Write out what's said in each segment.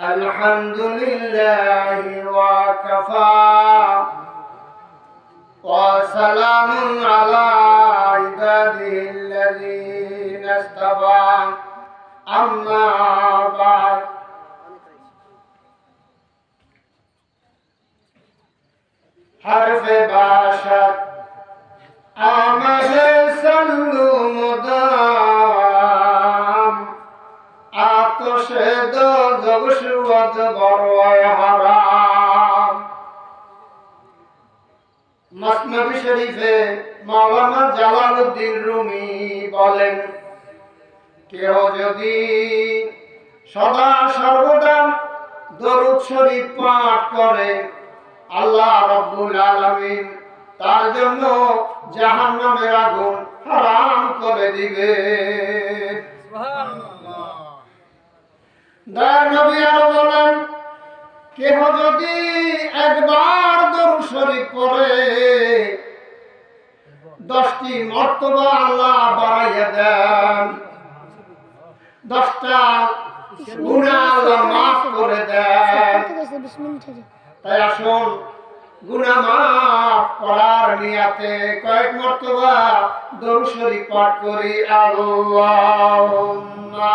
الحمد لله وكفى وسلام على عباده الذين اصطفى أما بعد حرف باشر عمل سلو مدام শরীফে মাওলানা Jalaluddin Rumi বলেন কেউ যদি সদা সর্বদা দরুদ শরীফ পাঠ করে, আল্লাহ রাব্বুল আলামিন তার জন্য জাহান্নামের আগুন হারাম করে দিবে। দয়ার নবী আরও বলেন, কেহ যদি একবার দরুদ শরীফ পড়ে, দশটি মর্তবা আল্লাহ বাড়াইয়া দেন, দশটা গুণা আল্লাহ মাফ করে দেন। তাই আসুন গুণা মাফ করার নিয়াতে কয়েক মর্তবা দরুদ শরীফ পাঠ করি। আল্লাহুম্মা।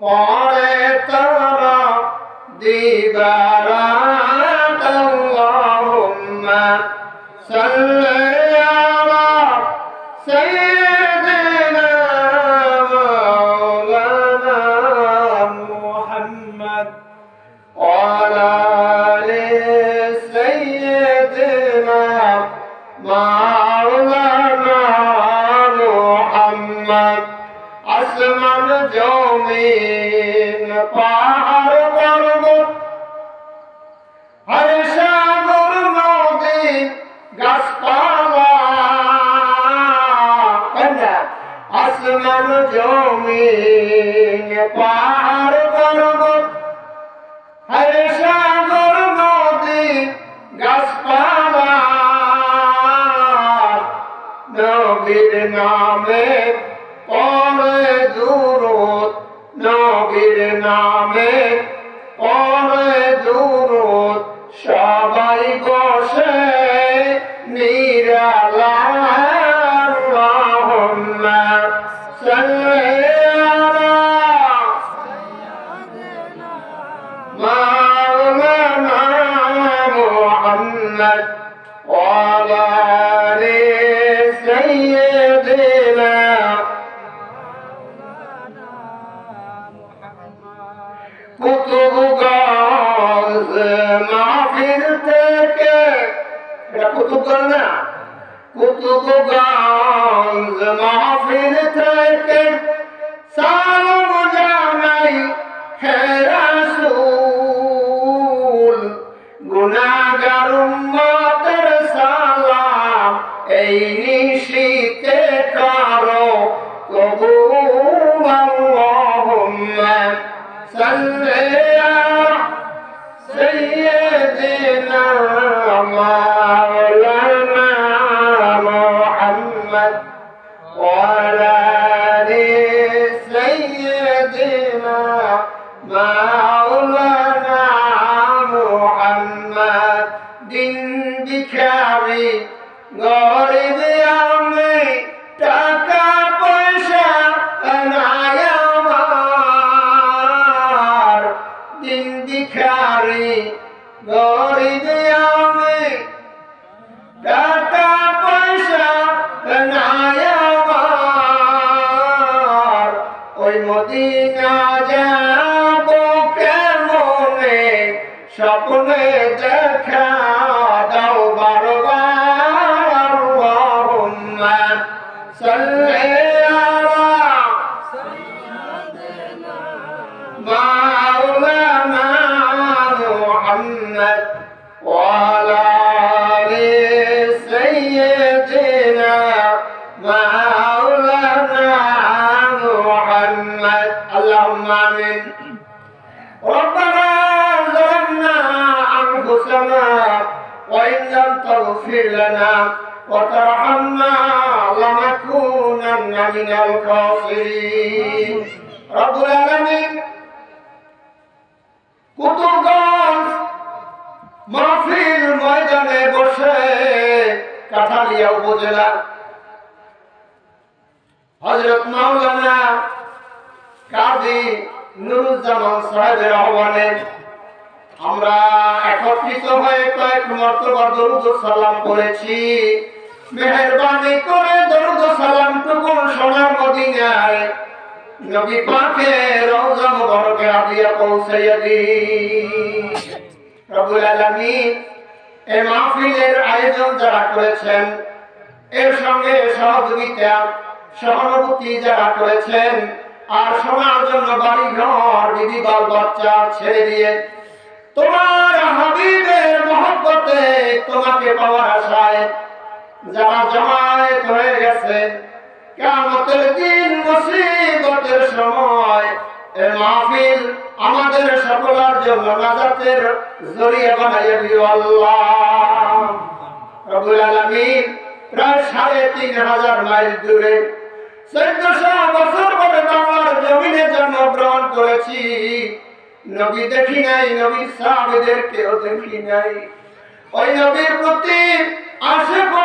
পড়ে তারা দিবারাত আসমান জমি আর সাগর নদী গাছপালা। নবীর নামে না মাহফিল থেকে এটা কুতুবগঞ্জ না? কুতুবগঞ্জ জানাই হ্যাঁ محمد وعلى صلى বসে কাঠালিয়া উপজেলা। হজরত মাওলানা কাজী নুরুজ্জামান সাহেবের আহ্বানে আমরা একত্রিত হয়ে কয়েক মর্তবা দরুদ সালাম করেছি মেহরবানি করে দরুদ সালাম টুকুন সোনার মদিনায় নবী পাকে রওজা মুবারকে আদিয়া পৌঁছাইয়া দিন। রব্বুল আলামিন এই মাহফিলের আয়োজন যারা করেছেন, এর সঙ্গে সহযোগিতা, সহানুভূতি যারা করেছেন, আর শোনার জন্য বাড়ি ঘর দিদি বাল বাচ্চা ছেড়ে দিয়ে, তোমার হাবিবের মহব্বতে তোমাকে পাওয়ার আশায় যারা জমায়েত হয়ে গেছে কেমতের দিন মুসিবতের সময় এ মাহফিল আমাদের সকলের জন্য নাজাতের দিও আল্লাহ। প্রায় সাড়ে তিন হাজার মাইল দূরে চোদ্দশো বছর পরে বাংলার জমিনে জন্মগ্রহণ করেছি। নবী দেখি নাই, নবীর সাহাবেদের কেউ দেখি নাই। ওই নবীর প্রতি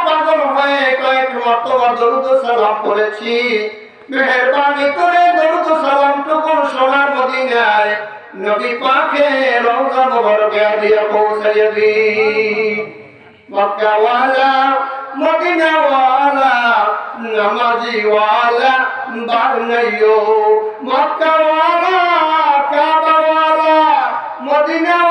পাগল হয়ে কয়েক মর্তবা দরুদ সালাম করেছি। মেহরবানি করে দরুদ ও সালাম টুকুন সোনার মদিনায় নবী পাখে রওজা মুবারকে দিয়া পৌঁছাইয়া দিন। মক্কাওয়ালা, মদিনাওয়ালা, নামাজিওয়ালা বানাইও মক্কাওয়ালা, কাবাওয়ালা, মদিনাওয়ালা। আল্লাহওয়ালা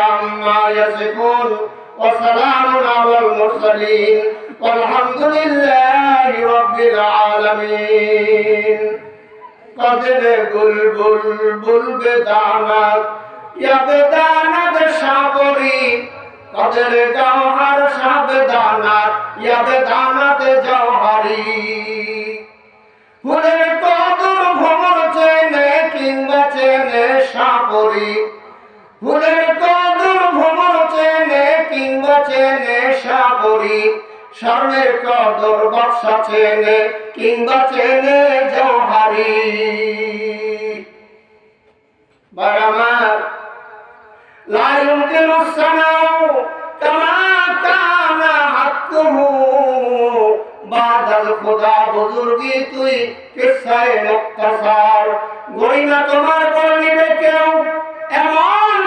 عما يصفون وسلام على المرسلين والحمد لله رب العالمين قدر বুলবুল বুলবে দানাত ইয়াবে দানাত সাবরি কদর জওহার সাব দানাত ইয়াবে দানাত জওহারি ফুলের কদর ভ্রমণ চেনে কিংবা চেনে সাপরি ফুলের স্বর্ণের কদর বর্ষা চেনে কিংবা চেনে জহারি। বারামার লায়ুকে রুসানাও কামা কানা হাক্কুহু বাদাল খোদা বুজুর্গি, তুই কিসায় মুক্তাসার। গোইনা তোমার করে নিবে কেউ, এমন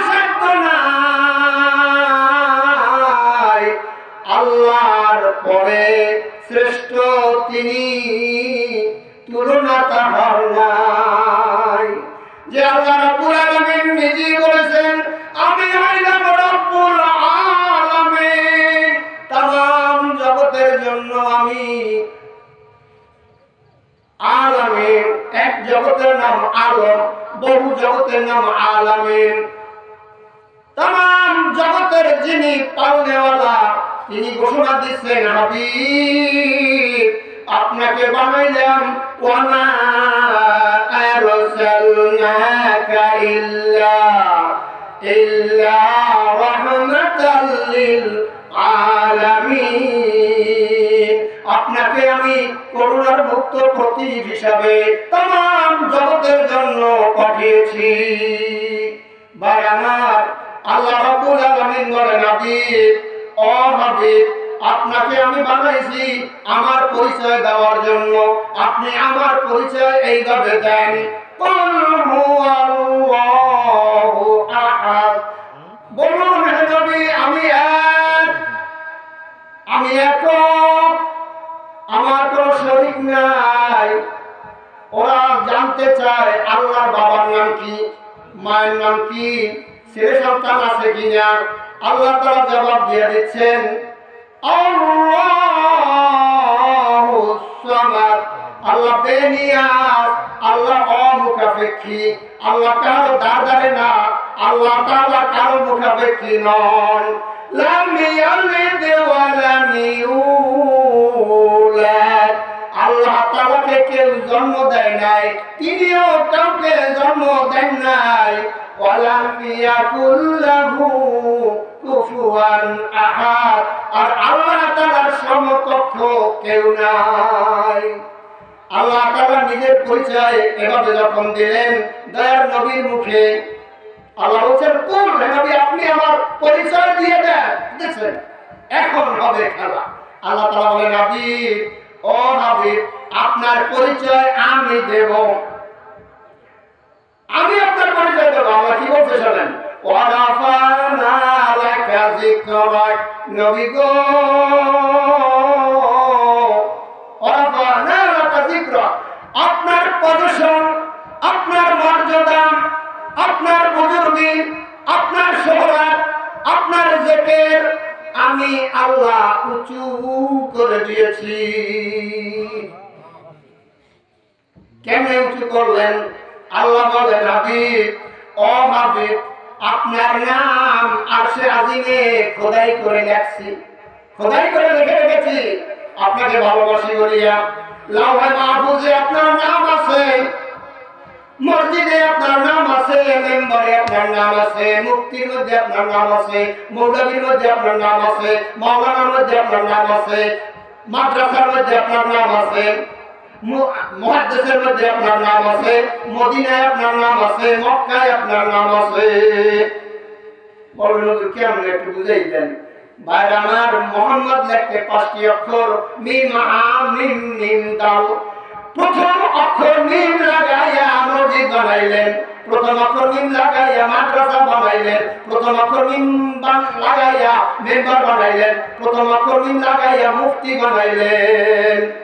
আপনাকে আমি করুণার মুক্ত প্রতীক হিসাবে তাম জগতের জন্য পাঠিয়েছি। আমার, আল্লাহ রাব্বুল আলামিন বলেন, হাবিব, ও হাবিব আপনাকে আমি বানাইছি আমার পরিচয় দেওয়ার জন্য। আপনি আমার পরিচয় এইভাবে দেন। আমি আমি আমার নাই। ওরা জানতে চায় বাবার নাম কি, মায়ের নাম কি আছে আল্লাহ তারা জবাব দিয়ে দিচ্ছেন আল্লাহু আল্লাহ বেনিয়াস আল্লাহ অমুখাপেক্ষী, আল্লাহ কারও দাদারে না, আল্লাহ তাআলা কারও মুখাপেক্ষী নন লাম ইয়ালিদ ওয়া লাম ইউলাদ জন্ম দেয় নাই, তিনিও কাউকে জন্ম দেন নাই। ওয়ালাম ইয়াকুল্লাহু কুফুয়ান আহাদ। আর আল্লাহ তাআলার সমকক্ষ কেউ নাই। আল্লাহ তাআলা নিজের পরিচয় এভাবে যখন দিলেন, দয়ার নবীর মুখে, আল্লাহ বলছেন কোন নবী, আপনি আমার পরিচয় দিয়ে দেন। দেখছেন, এখন হবে খেলা। আল্লাহ তাআলা বলেন, হাবিব, ও হাবিব, আপনার পরিচয় আমি দেব। আমি আপনার পরিচয় দেবো। আল্লাহ কি বলতে শোনেন আপনার পদশন আপনার মর্যাদা, আপনার বুজুর্গি আপনার শোহরত আপনার জেকের আমি আল্লাহ উঁচু করে দিয়েছি। কেমনে উঁচু করলেন? আল্লাহ বলেন, হাবিব, ও হাবিব আপনার নাম আরশে আজিমে খোদাই করে লেখছি। খোদাই করে লিখে রেখেছি। আপনাকে ভালোবাসি বলিয়া। লাউহে মাহফুজে আপনার নাম আছে। মসজিদে আপনার নাম আছে। মেম্বারে আপনার নাম আছে। মুক্তির মধ্যে আপনার নাম আছে। মৌলবীর মধ্যে আপনার নাম আছে। মাওলানার মধ্যে আপনার নাম আছে। মাদ্রাসার মধ্যে আপনার নাম আছে। মু- মুহাদ্দিসের মধ্যে আপনার নাম আছে, মদিনায় আপনার নাম আছে, মক্কায় আপনার নাম আছে। কেমন একটু বুঝাই দেন? ভাই মোহাম্মদ লিখতে পাঁচটি অক্ষর, মিম মিম মিম দাল প্রথম অক্ষর মিম লাগাইয়া মসজিদ বানাইলেন। প্রথম অক্ষর মিম লাগাইয়া মাদ্রাসা বানাইলেন। প্রথম অক্ষর মিম লাগাইয়া মেম্বার বানাইলেন। প্রথম অক্ষর মিম লাগাইয়া মুফতি বানাইলেন।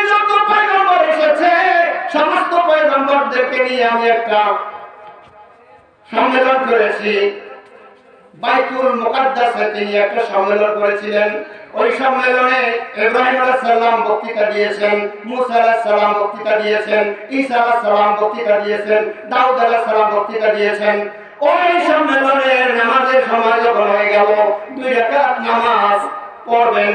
পয়গম্বর সমস্ত পয়গম্বরদেরকে নিয়ে আমি একটা সম্মেলন করেছি। বাইতুল মুকাদ্দাসে তিনি একটা সম্মেলন করেছিলেন। ওই সম্মেলনে ইব্রাহিম সালাম বক্তৃতা দিয়েছেন, মুসা সালাম বক্তৃতা দিয়েছেন, ঈসা সালাম বক্তৃতা দিয়েছেন, দাউদ সালাম বক্তৃতা দিয়েছেন। ওই সম্মেলনে নামাজের সময় যখন হয়ে গেল, দুই রাকাত নামাজ পড়বেন।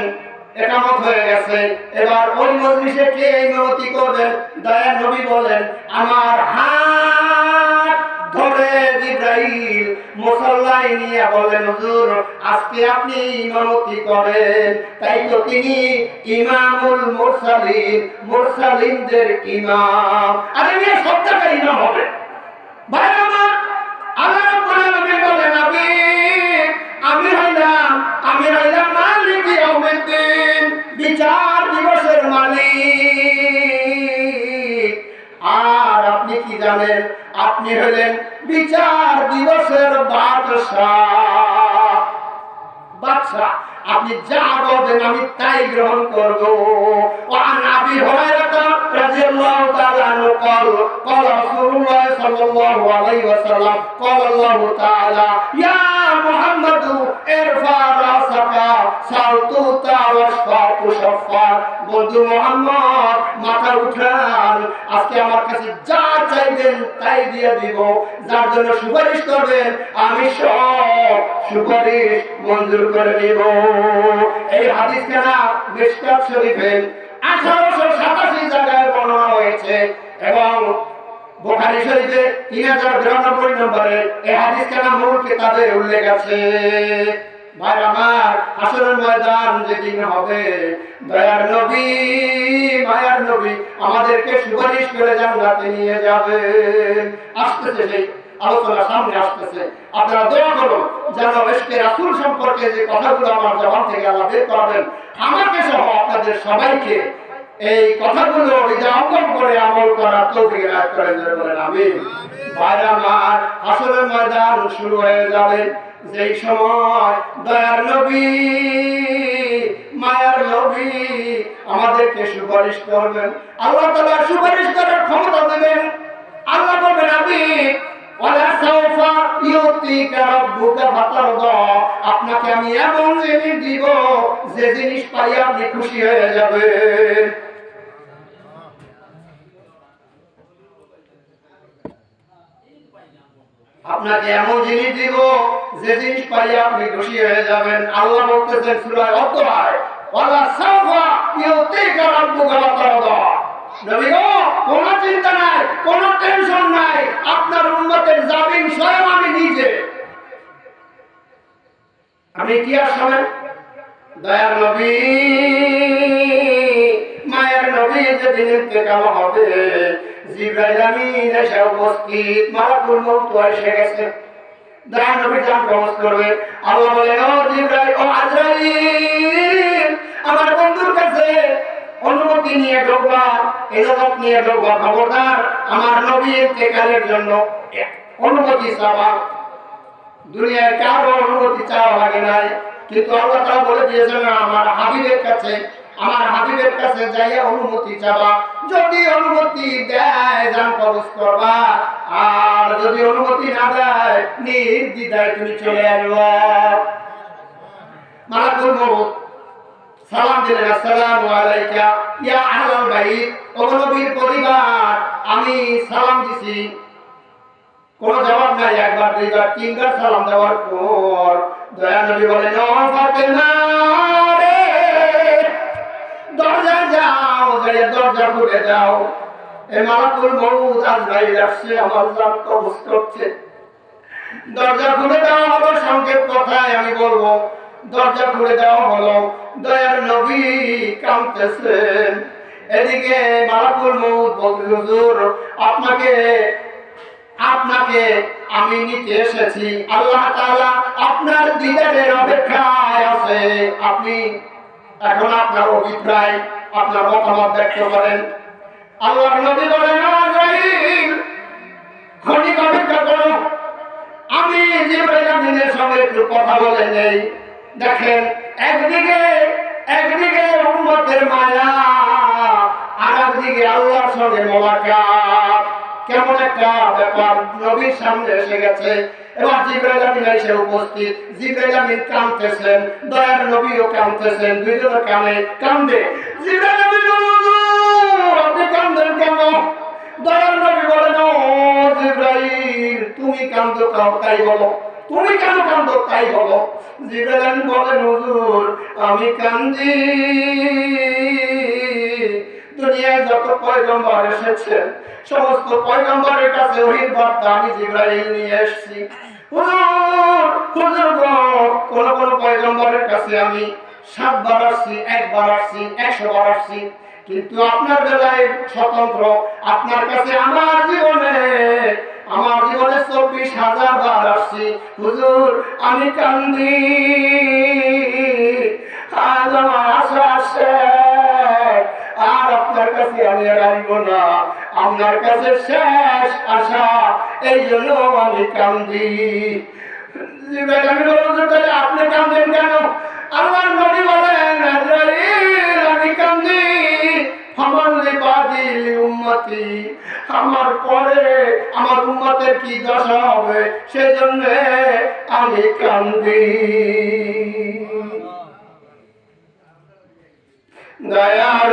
একামত হয়ে গেছে। এবার ওই মজলিসে কে ইমামতি করবেন? দয়ার নবী বলেন আমার হাত ধরে জিব্রাইল মুসল্লায় নিয়ে বলেন হুজুর, আজকে আপনি ইমামতি করেন। তাই তো তিনি ইমামুল মুরসালিন, মুরসালিনদের ইমাম। আরে নিয়ে সব জায়গায় ইমাম হবে। ভাই আমার, আল্লাহ রাব্বুল আলামিন বলেন আমি আমি হইলাম আমি হইলাম মালিক ইয়াউমিদ্দিন বিচার দিবসের মালিক আর আপনি কি জানেন আপনি হলেন বিচার দিবসের বাদশাহ বাদশাহ আপনি যা বলবেন আমি তাই গ্রহণ করব وعن ابي هريره رضي الله تعالى عنه قال قال رسول الله صلى الله عليه وسلم قال الله تعالى يا মুহাম্মাদু ইরফা রাসাকা, সাউতু তাওয়াসফা কুশফা বন্ধু মুহাম্মদ, মাথা উঠান। আজকে আমার কাছে যা চাইবেন তাই দিয়ে দিব। যার জন্য সুপারিশ করবেন, আমি সব সুপারিশ মঞ্জুর করে নিব। এই হাদিস কেনা মিশকাত শরীফের আঠারোশো সাতাশি জায়গায় বর্ণনা হয়েছে এবং বোখারি শরীফে তিন হাজার বিরানব্বই নম্বরে এই হাদিস কেনা মূল কিতাবে উল্লেখ আছে, ভাই আমার ময়দান যেদিন হবে, দয়ার নবী, মায়ার নবী আমাদেরকে সুপারিশ করে নিয়ে যাবেন। আসতেছে সেই আলোচনা সামনে আসতেছে। আপনারা দয়া করুন, যেন এসকে রাসুল সম্পর্কে যে কথাগুলো আমার জবান থেকে আল্লাহ বের করাবেন, আমাকে সহ আপনাদের সবাইকে এই কথাগুলো করে আমল করার তৌফিক বলেন বাইরে আসরের ময়দান শুরু হয়ে যাবে। যেই সময় দয়ার নবী, মায়ার নবী আমাদেরকে সুপারিশ করবেন, আল্লাহ তাআলা সুপারিশ করার ক্ষমতা দেবেন। আল্লাহ আপনাকে আমি এমন জিনিস দিব, যে জিনিস পাই আপনি খুশি হয়ে যাবেন। আপনাকে এমন জিনিস দিব, যে জিনিস পাই আপনি খুশি হয়ে যাবেন। আল্লাহ বলতেছেন সূরা অতরায় ওয়ালা সাউফা ইউতিকা রাব্বুকা ফাতারদা। নবী চিন্তা নাই, কোনো টেনশন নাই। আপনার উন্মতের জামিন স্বয়ং আমি নিজে। দয়ার নবী, মায়ের নবী যেদিন ইন্তেকাল হবে, জিব্রাইল আমিন এসে উপস্থিত, মালাকুল এসে গেছে। দয়ার নবী জান প্রবেশ করবে। আল্লাহ বলেন, ও জিব্রাইল, ও আজরাইল আমার বন্ধুর কাছে অনুমতি নিয়ে ঢোকবা এজাজত নিয়ে ঢোকবা খবরদার আমার নবী ইন্তেকালের জন্য অনুমতি চাওয়া। দুনিয়ার কারও অনুমতি চাওয়া লাগে নাই, কিন্তু আল্লাহ তাআলা বলে দিয়েছেন, আমার হাবিবের কাছে অনুমতি চাওয়া। যদি অনুমতি দেয় যান করবা। আর যদি অনুমতি না দেয়, নির্দ্বিধায় তুমি চলে আসবা। মালাকুল মউত। সালাম দিলেন আলাইকা, ইয়া আহলাল বাইত। ও নবীর পরিবার, আমি সালাম দিছি। কোন জবাব নাই, একবার, দুইবার, তিনবার সালাম দেওয়ার পর দয়া নবী রে, দরজা যাও যাই দরজা খুলে দাও এ মালাকুল মউত আসছে, আমার করছে দরজা খুলে দেওয়া হলো সংক্ষেপ কথায় আমি বলব দরজা খুলে দেওয়া হলো দয়ার নবী কাঁদতেছেন। এদিকে মালাকুল হুজুর, আপনাকে আপনাকে আমি নিতে এসেছি। আল্লাহ তাআলা আপনার দিদারের অপেক্ষায় আছে। আপনি এখন আপনার অভিপ্রায়, আপনার মতামত ব্যক্ত করেন। আল্লাহ নবী বলেন অপেক্ষা করো। আমি আমিনের সঙ্গে একটু কথা বলে নেই। দেখেন, একদিকে একদিকে উম্মতের মায়া, আর একদিকে আল্লাহর সঙ্গে মোলাকাত। কেমন একটা ব্যাপার, নবীর সামনে এসে গেছে। এবার জিব্রাইল আমিন এসে উপস্থিত। জিব্রাইল আমিন কাঁদতেছেন, দয়ার নবীও কাঁদতেছেন, দুইজনে কানে কান্দে। জিব্রাইল আমিন আপনি কান্দেন কেন? দয়ার নবী বলেন, ও জিব্রাইল, তুমি কান্দো কাও, তাই বলো। তুমি কেন কান্দো? তাই বলো। জিব্রাইল আমিন বলেন হুজুর, আমি কান্দি। দুনিয়ায় যত পয়গম্বর এসেছেন সমস্ত পয়গম্বরের কাছে ওহির বার্তা আমি জিব্রাইল নিয়ে এসেছি। কোন কোন পয়গম্বরের কাছে আমি সাতবার আসছি, একবার আসছি একশো বার আসছি। কিন্তু আপনার বেলায় স্বতন্ত্র, আপনার কাছে আমার জীবনে আমার জীবনে চব্বিশ হাজার বার আসছি। হুজুর, আমি কান্দি। আজ আমার আশা আসে আর আপনার কাছে আমি আর না। আপনার কাছে শেষ আশা। এই জন্য আমি কান্দি। তাহলে আপনি কান্দেন কেন? আমার নবী বলেন আমি কান্দি। আমার লিবাদিল উম্মতি আমার পরে আমার উম্মতের কি দশা হবে? সেজন্য আমি কান্দি দয়ার